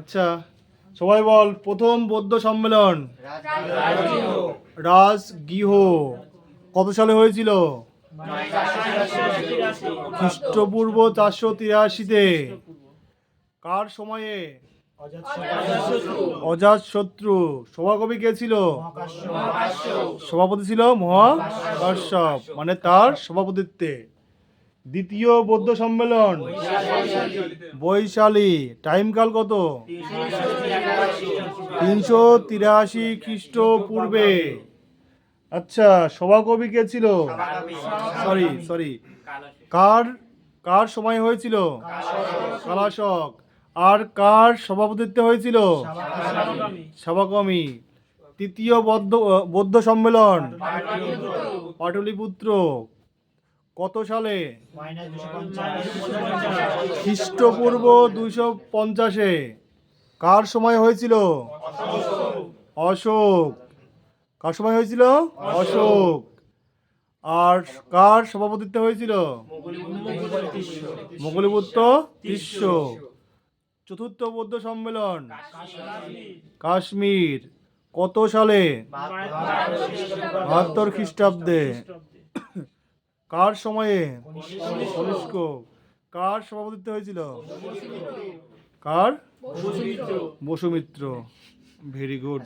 আচ্ছা সবাই বল, প্রথম বৌদ্ধ সম্মেলন। রাজ গৃহ কত সালে হয়েছিল? খ্রিস্টপূর্ব চারশো তিরাশিতে। কার সময়ে? অজাত শত্রু। সভাকবি কে ছিল? সভাপতি ছিল মহাকাশ্যপ মানে তার সভাপতিত্বে। দ্বিতীয় বৌদ্ধ সম্মেলন। বৈশালী। টাইমকাল কত? তিনশো তিরাশি খ্রিস্টপূর্বে আচ্ছা সভাকবি কে ছিল? Sorry sorry. কার কার সময় হয়েছিল? কালাশক। আর কার সভাপতিত্বে হয়েছিল? সভাকর্মী তৃতীয় বৌদ্ধ বৌদ্ধ সম্মেলন। পাটলিপুত্র। কত সালে? খ্রিস্টপূর্ব দুইশো পঞ্চাশে। কার সময় হয়েছিল? অশোক। কার সময় হয়েছিল? অশোক। আর কার সভাপতিত্বে হয়েছিল? মোগলিপুত্র তিস্য। চতুর্থ বৌদ্ধ সম্মেলন? কাশ্মীর। কত সালে? বাহাত্তর খ্রিস্টাব্দে। কার সময়ে? কনিষ্ক। কার সভাপতিত্ব হয়েছিল? কার? বসুমিত্র। Very good.